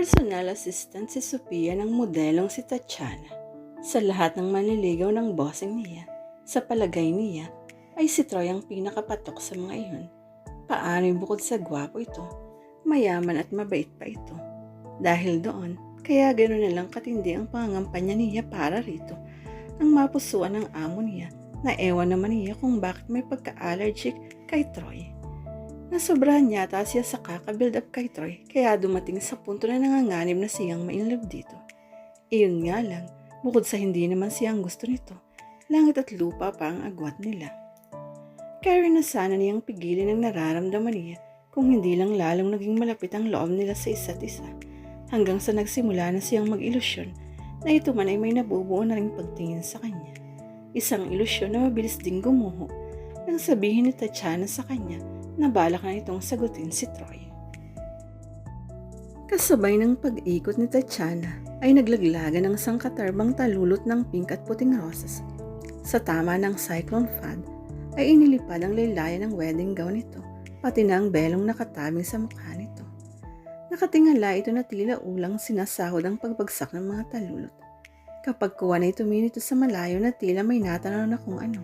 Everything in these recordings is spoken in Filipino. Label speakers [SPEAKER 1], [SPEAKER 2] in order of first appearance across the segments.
[SPEAKER 1] Personal assistant si Sophia ng modelong si Tatiana. Sa lahat ng manliligaw ng bossing niya, sa palagay niya, ay si Troy ang pinakapatok sa mga iyon. Paano'y bukod sa gwapo ito, mayaman at mabait pa ito. Dahil doon, kaya gano'n na lang katindi ang pangangampanya niya para rito. Ang mapusuan ng amo niya, na ewan naman niya kung bakit may pagka-allergic kay Troy. Nasobrahan yata siya sa kaka-build up kay Troy kaya dumating sa punto na nanganganib na siyang ma-inlove dito. Iyon nga lang, bukod sa hindi naman siyang gusto nito, langit at lupa pa ang agwat nila. Kaya na sana niyang pigilin ang nararamdaman niya kung hindi lang lalong naging malapit ang loob nila sa isa't isa hanggang sa nagsimula na siyang mag-ilusyon na ito man ay may nabubuo na rin pagtingin sa kanya. Isang ilusyon na mabilis ding gumuho nang sabihin ni Tatiana sa kanya na balak na itong sagutin si Troy. Kasabay ng pag-ikot ni Tatiana ay naglaglagan ng sangkatarbang talulot ng pink at puting roses. Sa tama ng cyclone fad ay inilipad ang laylayan ng wedding gown nito, pati na ang belong nakatabing sa mukha nito. Nakatingala ito na tila ulang sinasahod ang pagbagsak ng mga talulot. Kapag kuha na ito minito sa malayo na tila may natanaw na kung ano.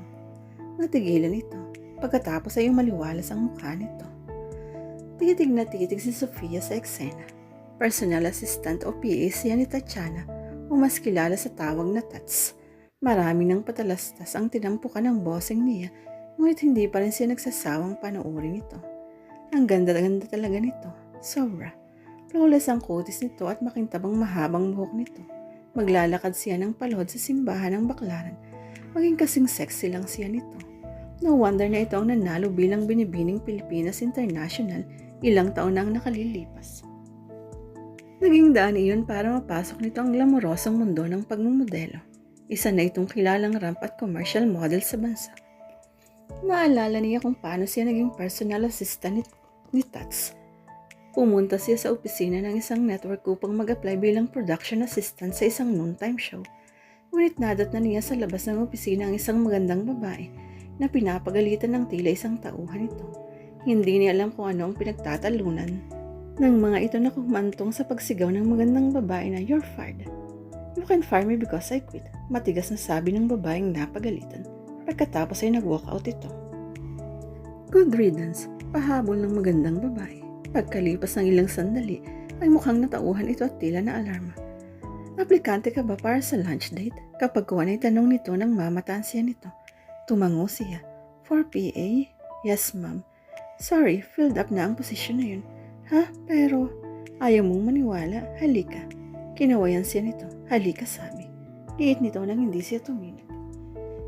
[SPEAKER 1] Natigilan ito. Pagkatapos ay umaliwalas ang mukha nito. Titig na titig si Sofia sa eksena. Personal assistant o PA siya ni Tatiana o mas kilala sa tawag na Tats. Marami ng patalastas ang tinampukan ng bossing niya ngunit hindi pa rin siya nagsasawang panoorin ito. Ang ganda-ganda talaga nito. Sobra. Flawless ang kutis nito at makintabang mahabang buhok nito. Maglalakad siya ng palod sa simbahan ng baklaran. Maging kasing sexy lang siya nito. No wonder na ito ang nanalo bilang binibining Pilipinas International ilang taon na ang nakalilipas. Naging daan iyon para mapasok nito ang glamorosong mundo ng pagmumodelo. Isa na itong kilalang ramp at commercial model sa bansa. Naalala niya kung paano siya naging personal assistant ni, ni Tats. Pumunta siya sa opisina ng isang network upang mag-apply bilang production assistant sa isang noontime show. Ngunit nadat na niya sa labas ng opisina ang isang magandang babae na pinapagalitan ng tila isang tauhan ito. Hindi niya alam kung ano ang pinagtatalunan ng mga ito na kumantong sa pagsigaw ng magandang babae na you're fired. You can fire me because I quit. Matigas na sabi ng babaeng napagalitan. Pagkatapos ay nag-walk out ito. Good riddance, pahabol ng magandang babae. Pagkalipas ng ilang sandali, ay mukhang natauhan ito at tila na alarma. Aplikante ka ba para sa lunch date? Kapag kuha na tanong nito nang mamataan siya nito. Tumango siya. For PA? Yes, ma'am. Sorry, filled up na ang posisyon na yun. Ha? Pero, ayaw mong maniwala, halika. Kinawayan siya nito, halika sabi. Liit nito nang hindi siya tumingin.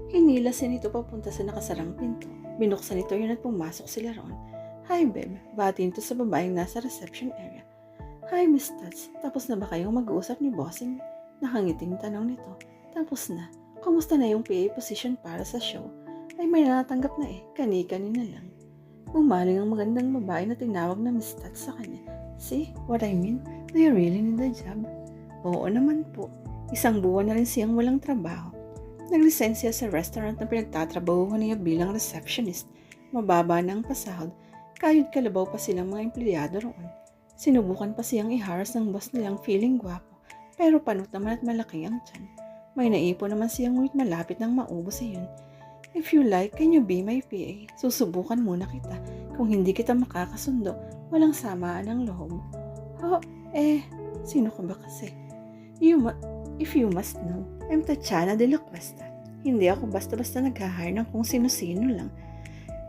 [SPEAKER 1] Hinila siya nito papunta sa nakasarang pinto. Binuksan nito yun at pumasok sila roon. Hi, babe. Batiin to sa babaeng nasa reception area. Hi, Miss Tats. Tapos na ba kayong mag-uusap ni Bossing? Nakangiting tanong nito. Tapos na. Kumusta na yung PA position para sa show? Ay may natanggap na eh. Kani-kanina lang. Umaling ang magandang babae na tinawag na Miss Tats sa kanya. See what I mean? Do you really need a job? Oo naman po. Isang buwan na rin siyang walang trabaho. Naglisensya sa restaurant na pinagtatrabahuhan niya bilang receptionist. Mababa na ang pasahod. Kayod kalabaw pa silang mga empleyado roon. Sinubukan pa siyang iharas ng boss nilang feeling gwapo. Pero panot naman at malaki ang tiyan. May naipon naman siyang ngunit malapit nang maubos iyon. If you like, can you be my PA? Susubukan muna kita. Kung hindi kita makakasundo, walang samaan ng loob. Oh, eh, sino ka ba kasi? You mu- if you must know, I'm Tatiana de la Cuesta. Hindi ako basta-basta nag-hire ng kung sino-sino lang.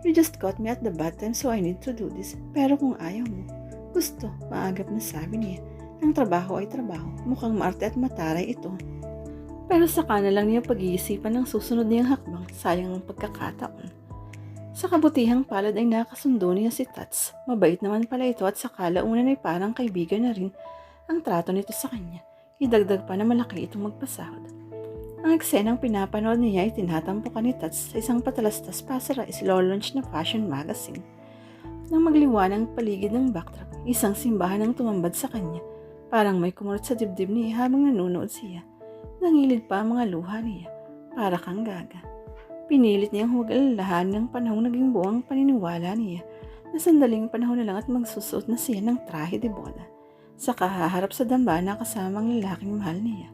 [SPEAKER 1] You just caught me at the bad so I need to do this. Pero kung ayaw mo, gusto, maagap na sabi niya. Ang trabaho ay trabaho. Mukhang maarte at mataray ito. Pero saka na lang niya pag-iisipan ng susunod niyang hakbang. Sayang ang pagkakataon. Sa kabutihang palad ay nakasundo niya si Tats. Mabait naman pala ito at sa kalaunan ay parang kaibigan na rin ang trato nito sa kanya. Idagdag pa na malaki itong magpasahod. Ang eksenang pinapanood niya ay tinatampukan ni Tats sa isang patalastas pasara is launch na fashion magazine. Nang magliwanang paligid ng backdrop, isang simbahan ang tumambad sa kanya. Parang may kumurot sa dibdib niya habang nanonood siya. Nangilid pa ang mga luha niya. Para kang gaga. Pinilit niyang huwag alalahan ng panahong naging buwang paniniwala niya na sandaling panahon na lang at magsusuot na siya ng trahe de boda. sa kahaharap sa dambana kasama ang lalaking mahal niya.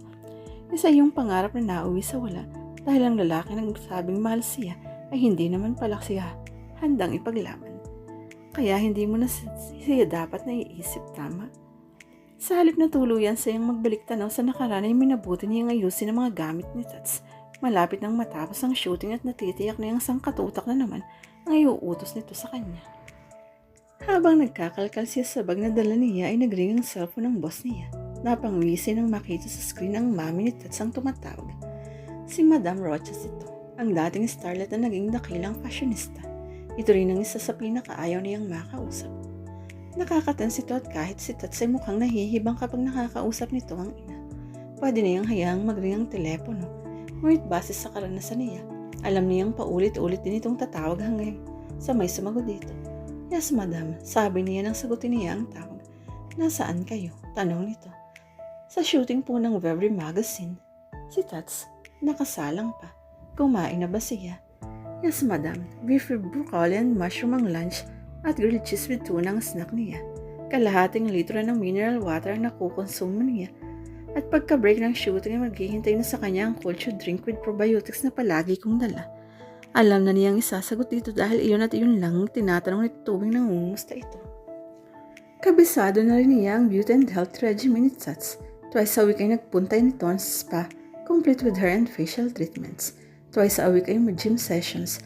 [SPEAKER 1] Isa yung pangarap na nauwi sa wala dahil ang lalaki nagsabing mahal siya ay hindi naman pala siya handang ipaglaban. Kaya hindi mo na siya dapat naiisip tama. Sa halip na tuluyan sa iyang magbalik tanaw sa nakaraan ay minabuti niyang ayusin ang mga gamit ni Tats. Malapit nang matapos ang shooting at natitiyak na yung sangkatutak na naman ang iuutos nito sa kanya. Habang nagkakalkal siya sa bag na dala niya ay nagring ang cellphone ng boss niya. Napangwisi nang makita sa screen ang mami ni Tats ang tumatawag. Si Madam Rochas ito, ang dating starlet na naging dakilang fashionista. Ito rin ang isa sa pinakaayaw niyang makausap. Nakakatans ito at kahit si Tats ay mukhang nahihibang kapag nakakausap nito ang ina. Pwede niyang hayaang magring ang telepono. Ngunit base sa karanasan niya, alam niyang paulit-ulit din itong tatawag hanggang sa may sumagot dito. Yes, madam. Sabi niya nang sagutin niya ang tawag. Nasaan kayo? Tanong nito. Sa shooting po ng Weberly Magazine. Si Tats, nakasalang pa. Kumain na ba siya? Yes, madam. Beef with broccoli and mushroom ang lunch at grilled cheese with tuna ang snack niya. Kalahating litro ng mineral water ang nakukonsumo niya. At pagka-break ng shooting ay maghihintay na sa kanya ang cultured drink with probiotics na palagi kong dala. Alam na niyang isasagot dito dahil iyon at iyon lang ang tinatanong nito tuwing nangungumusta ito. Kabisado na rin niya ang beauty and health regimen ni Tats. Twice a week ay nagpunta nito sa spa, complete with hair and facial treatments. Twice a week ay may gym sessions.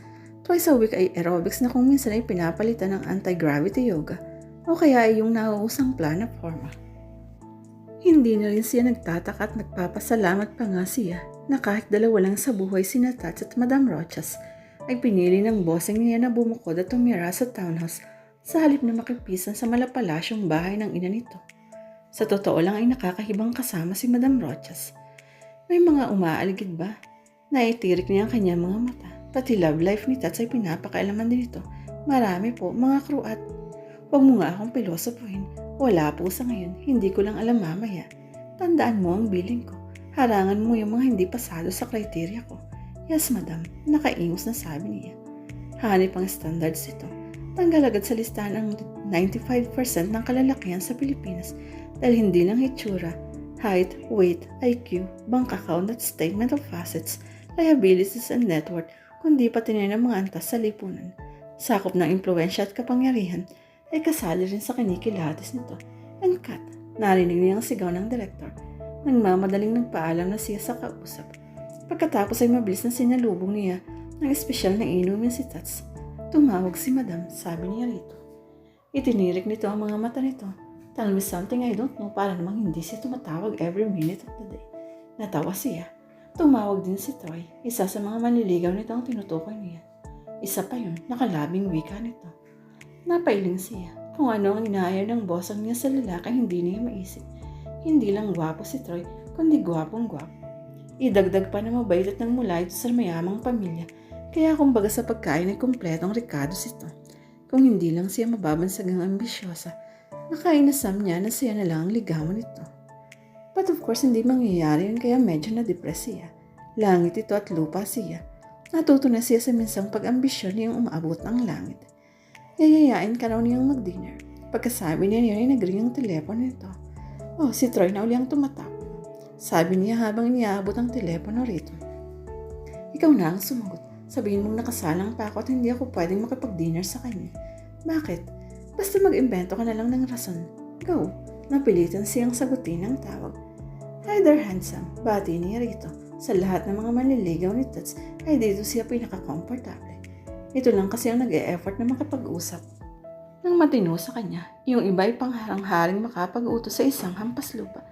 [SPEAKER 1] Twice a week ay aerobics na kung minsan ay pinapalitan ng anti-gravity yoga o kaya ay yung nauusang plana forma. Hindi na rin siya nagtataka at nagpapasalamat pa nga siya na kahit dalawa lang sa buhay sina Tats at Madam Rochas ay pinili ng bossing niya na bumukod at tumira sa townhouse sa halip na makipisan sa malapalasyong bahay ng ina nito. Sa totoo lang ay nakakahibang kasama si Madam Rochas. May mga umaaligid ba? Naitirik niya ang kanyang mga mata. Pati love life ni Tats ay pinapakailaman din ito. Marami po, mga kruat. Huwag mo nga akong pilosopuhin. Wala po sa ngayon. Hindi ko lang alam mamaya. Tandaan mo ang billing ko. Harangan mo yung mga hindi pasado sa kriteria ko. Yes, madam. Nakaingos na sabi niya. Hanip ang standards ito. Tanggal agad sa listahan ang 95% ng kalalakihan sa Pilipinas dahil hindi lang hitsura, height, weight, IQ, bank account at statement of assets, liabilities and net worth, kundi pati na ng mga antas sa lipunan. Sakop ng impluensya at kapangyarihan ay kasali rin sa kinikilatis nito. And cut, narinig niya ang sigaw ng direktor. Nagmamadaling nagpaalam na siya sa kausap. Pagkatapos ay mabilis na sinalubong niya ng espesyal na inumin si Tats. Tumawag si Madam, sabi niya rito. Itinirik nito ang mga mata nito. Tell me something I don't know para namang hindi siya tumatawag every minute of the day. Natawa siya. Tumawag din si Troy, isa sa mga manliligaw nito ang tinutukoy niya. Isa pa yun, nakalabing wika nito. Napailing siya kung ano ang inaayar ng bosang niya sa lalaki hindi niya maisip. Hindi lang gwapo si Troy, kundi gwapong gwapo. Idagdag pa na mabait at nang mula ito sa mayamang pamilya, kaya kumbaga sa pagkain ay kumpletong rikados ito. Kung hindi lang siya mababansagang ambisyosa, nakainasam niya na siya na lang ang ligawan nito. But of course, hindi mangyayari yun kaya medyo na-depress siya. Langit ito at lupa siya. Natuto na siya sa minsang pag-ambisyon niyang umaabot ng langit. Yayayain ka raw niyang mag-dinner. Pagkasabi niya niya ay nagring ang telepono nito. Oh, si Troy na uli ang tumatawag. Sabi niya habang iniabot ang telepono rito. Ikaw na ang sumagot. Sabihin mong nakasalang pa ako at hindi ako pwedeng makipag-dinner sa kanya. Bakit? Basta mag-imbento ka na lang ng rason. Go. Napilitan siyang sagutin ang tawag. Either handsome, bati niya rito. Sa lahat ng mga manliligaw ni Tats ay dito siya pinaka-comfortable. Ito lang kasi ang nag-e-effort na makapag-usap. Nang matino sa kanya, yung iba ay pangharang-haring makapag-utos sa isang hampas lupa.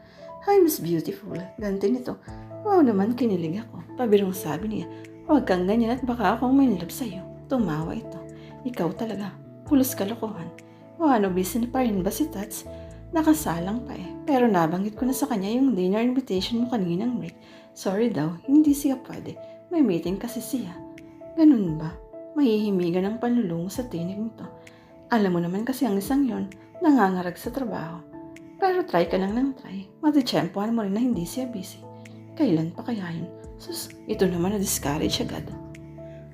[SPEAKER 1] Hi, Miss Beautiful. Ganti nito. Wow naman, kinilig ako. Pabirong sabi niya, huwag kang ganyan at baka akong may nilab sa'yo. Tumawa ito. Ikaw talaga. Pulos kalokohan. O ano, busy pa rin ba si Tats? Nakasalang pa eh. Pero nabanggit ko na sa kanya yung dinner invitation mo kaninang break. Sorry daw, hindi siya pwede. May meeting kasi siya. Ganun ba? Mahihimigan ang panlulungo sa tinig nito. Alam mo naman kasi ang isang yon, nangangarag sa trabaho. Pero try ka lang ng try. Matitsyempohan mo rin na hindi siya busy. Kailan pa kaya yun? Sus, ito naman na discourage agad.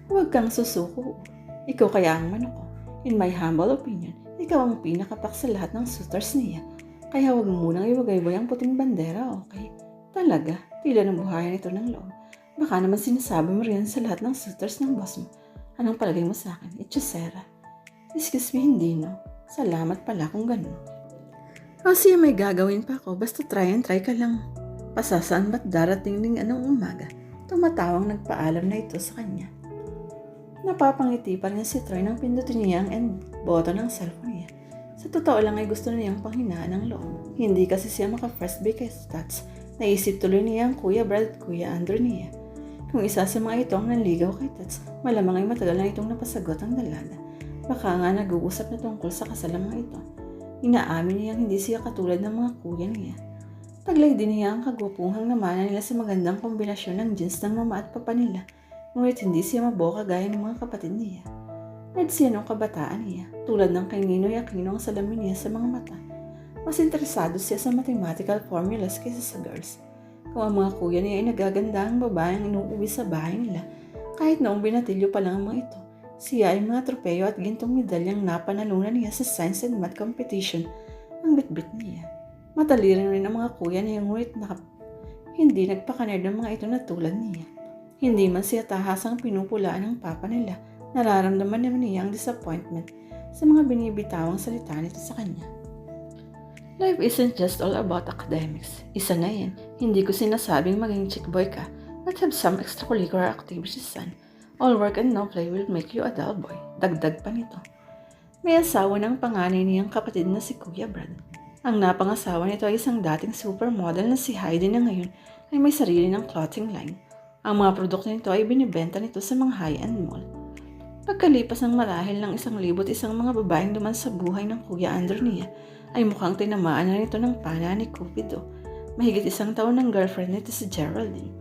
[SPEAKER 1] Huwag kang susuko. Ikaw kaya ang manok. In my humble opinion, ikaw ang pinakapak sa lahat ng suitors niya. Kaya huwag mo munang iwagay-way ang puting bandera, okay? Talaga, tila ng buhayan ito ng loob. Baka naman sinasabi mo rin sa lahat ng suitors ng boss mo. Anong palagay mo sa akin? Echosera. Excuse me, hindi no. Salamat pala kung ganun. Kasi may gagawin pa ako, basta try and try ka lang. Pasasaan ba't darating ning anong umaga? Tumatawang nagpaalam na ito sa kanya. Napapangiti pa rin si Troy nang pindutin niya ang end button ng cellphone niya. Sa totoo lang ay gusto niyang panghinaan ng loob. Hindi kasi siya maka-first bake Stats. Naisip tuloy niya ang Kuya Brad at Kuya Andrew niya. Kung isa sa mga ito ang nanligaw kay Tats, malamang ay matagal na itong napasagot ang dalaga. Baka nga nag-uusap na tungkol sa kasalang mga ito. Inaamin niyang hindi siya katulad ng mga kuya niya. Taglay din niya ang kagwapuhang namana nila sa magandang kombinasyon ng jeans ng mama at papa nila, ngunit hindi siya maboka gaya ng mga kapatid niya. Nung kabataan niya, tulad ng kay Ninoy Aquino ang salamin niya sa mga mata. Mas interesado siya sa mathematical formulas kaysa sa girls. Kung ang mga kuya niya ay nagaganda ang babaeng inuuwi sa bahay nila, kahit noong binatilyo pa lang ang mga ito, siya ay mga tropeyo at gintong medalyang napanalunan niya sa science and math competition ang bitbit niya. Mataliran rin ang mga kuya niya ngunit na hindi nagpakanerd ng mga ito na tulad niya. Hindi man siya tahasang pinupulaan ng papa nila, nararamdaman naman niya ang disappointment sa mga binibitawang salita nito sa kanya. Life isn't just all about academics. Isa na yan. Hindi ko sinasabing maging chick boy ka, but have some extracurricular activities son. All work and no play will make you a dull boy. Dagdag pa nito. May asawa ng panganay niyang kapatid na si Kuya Brad. Ang napangasawa nito ay isang dating supermodel na si Heidi na ngayon ay may sarili ng clothing line. Ang mga produkto nito ay binibenta nito sa mga high-end mall. Pagkalipas ng marahil ng isang libot isang mga babaeng duman sa buhay ng Kuya Andrew niya, ay mukhang tinamaan na nito ng pana ni Cupido. Mahigit isang taon ng girlfriend nito si Geraldine.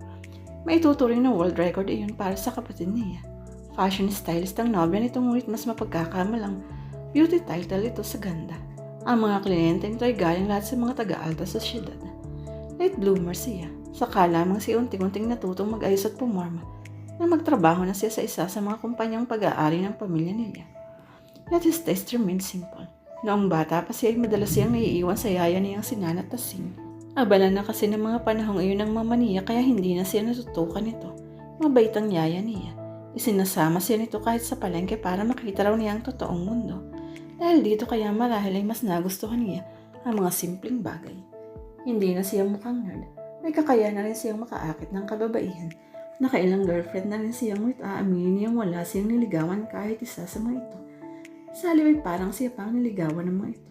[SPEAKER 1] May tuturing na world record iyon para sa kapatid niya. Fashion stylist ang nobya nito ngunit mas mapagkakamalang beauty title ito sa ganda. Ang mga kliyente nito ay galing lahat sa mga taga-alta sa siyudad. Late bloomer siya. Saka lamang siya unting-unting natutong mag-ayos at pumorma na magtrabaho na siya sa isa sa mga kumpanyang pag-aari ng pamilya niya. Yet his taste remained simple. Noong bata pa siya ay madalas siyang naiiwan sa yaya niyang si Nana Tasing. Abala na kasi ng mga panahong iyon ng mama niya kaya hindi na siya natutukan nito. Mabait ang yaya niya. Isinasama siya nito kahit sa palengke para makita raw niya ang totoong mundo. Dahil dito kaya marahil ay mas nagustuhan niya ang mga simpleng bagay. Hindi na siya mukhang nerd. May kakayahan na rin siyang makaakit ng kababaihan. Nakailang girlfriend na rin siyang ngunit aaminin niyang wala siyang niligawan kahit isa sa mga ito. Sa halip ay parang siya pang niligawan ng mga ito.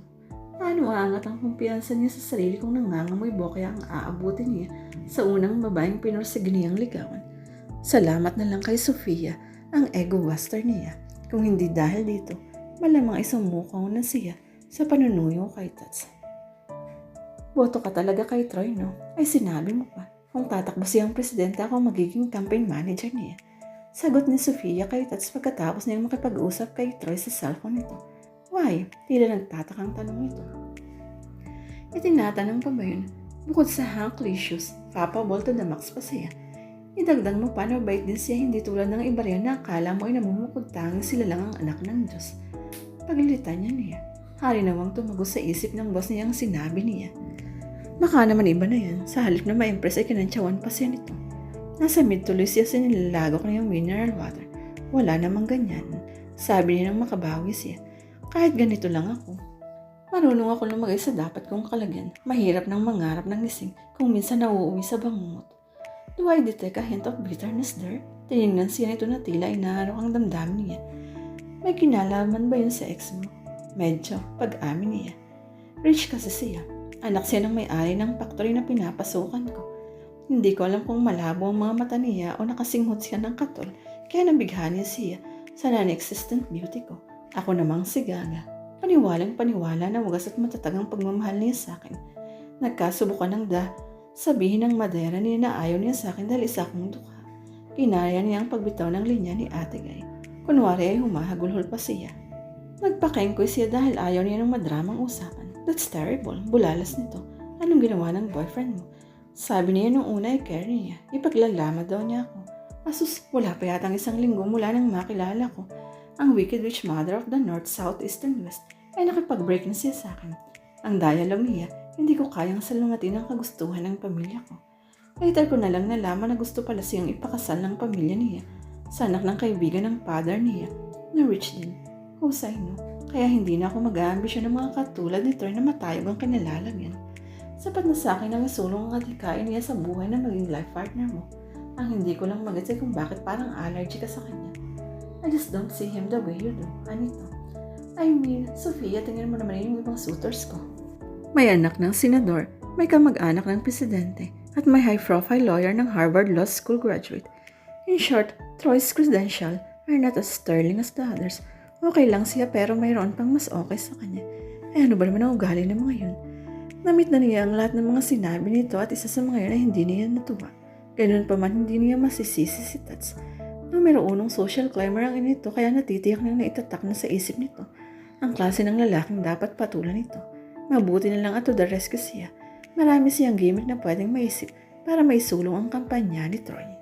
[SPEAKER 1] Paano aangat ang kumpiyansa niya sa sarili kung nangangamoy bo kaya ang aabutin niya sa unang babaeng pinursig niyang ligawan? Salamat na lang kay Sofia, ang ego buster niya. Kung hindi dahil dito, malamang ay sumukaw na siya sa panunuyo kay Tats. Boto ka talaga kay Troy, no? Ay sinabi mo pa. Kung tatakbo siyang presidente ako magiging campaign manager niya. Sagot ni Sofia kay Tats pagkatapos niyang makipag-usap kay Troy sa cellphone nito. Why? Tila nagtatakang tanong ito. Itinatanong pa ba yun? Bukod sa Hank Licious, Papa Ball to the max pa siya. Idagdag mo pa na bait din siya hindi tulad ng iba rin na akala mo ay namumukod sila lang ang anak ng Diyos. Paglilitan niya niya, hari nawang tumagos sa isip ng boss niyang sinabi niya. Baka naman iba na yan, sa halip na ma-impress ay kinantsawan pa siya nito. Nasa mid tuloy siya sa nilalagok na yung mineral water. Wala namang ganyan. Sabi niya nang makabawi siya. Kahit ganito lang ako. Marunong ako lumagay sa dapat kong kalagyan. Mahirap nang mangarap ng gising kung minsan nauuwi sa bangungot. Do I detect a hint of bitterness there? Tinignan siya nito na tila inaharok ang damdamin niya. May kinalaman ba yun sa ex mo? Medyo, pag-amin niya. Rich kasi siya. Anak siya ng may-ari ng factory na pinapasukan ko. Hindi ko alam kung malabo ang mga mata niya o nakasinghot siya ng katol, kaya nabighani siya sa non-existent beauty ko. Ako namang si Gaga. Paniwalang paniwala na wagas at matatag ang pagmamahal niya sa akin. Nagkasubukan ng da, sabihin ng madera niya na ayaw niya sa akin dahil isa akong duka. Kinaya niya ang pagbitaw ng linya ni Ate Gay. Kunwari ay humahagulhol pa siya. Nagpakengkoy siya dahil ayaw niya ng madramang usapan. That's terrible. Bulalas nito. Anong ginawa ng boyfriend mo? Sabi niya nung una ay care niya. Ipaglalama daw niya ako. Asus, wala pa yatang isang linggo mula nang makilala ko. Ang Wicked Witch Mother of the North, South, East, and West ay nakipag-break na siya sa akin. Ang dialogue niya, Hindi ko kayang salungatin ang kagustuhan ng pamilya ko. Later ko na lang nalaman na gusto pala siyang ipakasal ng pamilya niya sa anak ng kaibigan ng father niya na rich din. Husay no, kaya hindi na ako mag-aambisyon ng mga katulad ni Troy na matayog ang kanilalagyan. Sapat na sa akin ang isulong ang adhikain niya sa buhay na maging life partner mo. Ang hindi ko lang magets kung bakit parang allergy ka sa kanya. I just don't see him the way you do, Anito. I mean, Sofia, tingnan mo naman yung ibang suitors ko. May anak ng senador, may kamag-anak ng presidente, at may high-profile lawyer ng Harvard Law School graduate. In short, Troy's credential are not as sterling as the others. Okay lang siya pero mayroon pang mas okay sa kanya. Eh ano ba naman ang ugali ng mga yun? Namit na niya ang lahat ng mga sinabi nito at isa sa mga yun ay hindi niya natuwa. Ganun pa man hindi niya masisisi si Tats. Numero unong social climber ang inito kaya natitiyak niyang naitatak na sa isip nito ang klase ng lalaking dapat patulan nito. Mabuti na lang at to the rescue siya. Marami siyang gimmick na pwedeng maisip para maisulong ang kampanya ni Troy.